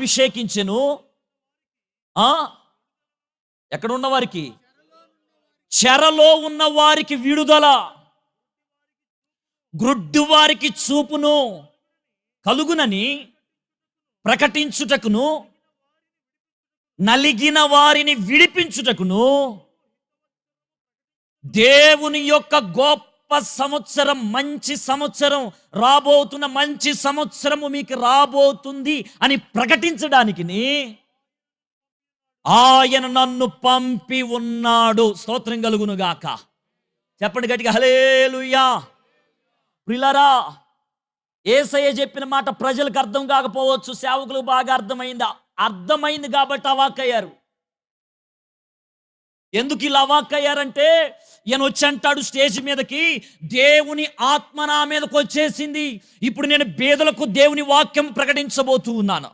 అభిషేకించెను. ఆ? ఎక్కడ ఉన్నవారికి చెరలో ఉన్న వారికి విడుదల. గ్రుడ్డు వారికి చూపును. కలుగునని ప్రకటించుటకును. నలిగిన వారిని విడిపించుటకును. దేవుని యొక్క గొప్ప సంవత్సరం మంచి సంవత్సరం రాబోతున్న మంచి సంవత్సరము మీకు రాబోతుంది అని ప్రకటించడానికి ఆయన నన్ను పంపి ఉన్నాడు. స్తోత్రం కలుగును గాక చెప్పండి గట్టిగా హలేలుయా ప్రిలరా ఏసయ్య చెప్పిన మాట ప్రజలకు అర్థం కాకపోవచ్చు సేవకులకు బాగా అర్థమైందా? అర్థమైంది కాబట్టి అవాక్కయ్యారు. ఎందుకు ఇలా అవాక్కయ్యారంటే ఈయన వచ్చి అంటాడు స్టేజ్ మీదకి దేవుని ఆత్మ నా మీదకి వచ్చేసింది. ఇప్పుడు నేను బేదలకు దేవుని వాక్యం ప్రకటించబోతూ ఉన్నాను.